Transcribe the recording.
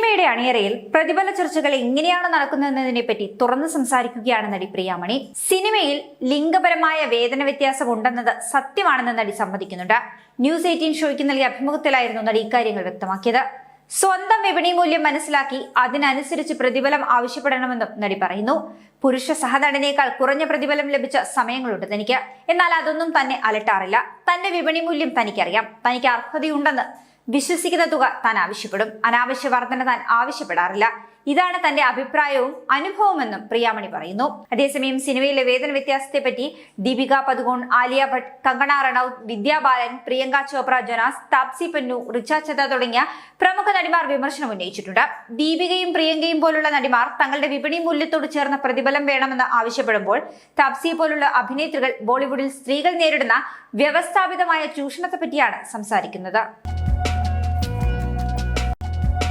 സിനിമയുടെ അണിയറയിൽ പ്രതിഫല ചർച്ചകൾ എങ്ങനെയാണ് നടക്കുന്നതെന്നതിനെ പറ്റി തുറന്നു സംസാരിക്കുകയാണ് നടി പ്രിയാമണി. സിനിമയിൽ ലിംഗപരമായ വേതന വ്യത്യാസം ഉണ്ടെന്നത് സത്യമാണെന്ന് നടി സമ്മതിക്കുന്നുണ്ട്. ന്യൂസ് എയ്റ്റീൻ ഷോയ്ക്ക് നൽകിയ അഭിമുഖത്തിലായിരുന്നു നടി ഇക്കാര്യങ്ങൾ വ്യക്തമാക്കിയത്. സ്വന്തം വിപണി മൂല്യം മനസ്സിലാക്കി അതിനനുസരിച്ച് പ്രതിഫലം ആവശ്യപ്പെടണമെന്നും നടി പറയുന്നു. പുരുഷ സഹനടനേക്കാൾ കുറഞ്ഞ പ്രതിഫലം ലഭിച്ച സമയങ്ങളുണ്ട് തനിക്ക്. എന്നാൽ അതൊന്നും തന്നെ അലട്ടാറില്ല. തന്റെ വിപണി മൂല്യം തനിക്കറിയാം. തനിക്ക് അർഹതയുണ്ടെന്ന് വിശ്വസിക്കുന്ന തുക താൻ ആവശ്യപ്പെടും. അനാവശ്യ വർധന താൻ ആവശ്യപ്പെടാറില്ല. ഇതാണ് തന്റെ അഭിപ്രായവും അനുഭവമെന്നും പ്രിയാമണി പറയുന്നു. അതേസമയം സിനിമയിലെ വേതന വ്യത്യാസത്തെ പറ്റി ദീപിക പതുകോൺ ആലിയ ഭട്ട് കങ്കണ റണൌത്ത് വിദ്യാ ബാലൻ പ്രിയങ്ക ചോപ്ര ജൊനാസ് താപ്സി പന്നു റിച്ച ചദ്ദ തുടങ്ങിയ പ്രമുഖ നടിമാർ വിമർശനം ഉന്നയിച്ചിട്ടുണ്ട്. ദീപികയും പ്രിയങ്കയും പോലുള്ള നടിമാർ തങ്ങളുടെ വിപണി മൂല്യത്തോട് ചേർന്ന പ്രതിഫലം വേണമെന്ന് ആവശ്യപ്പെടുമ്പോൾ താപ്സി പോലുള്ള അഭിനേത്രികൾ ബോളിവുഡിൽ സ്ത്രീകൾ നേരിടുന്ന വ്യവസ്ഥാപിതമായ ചൂഷണത്തെ പറ്റിയാണ് സംസാരിക്കുന്നത്.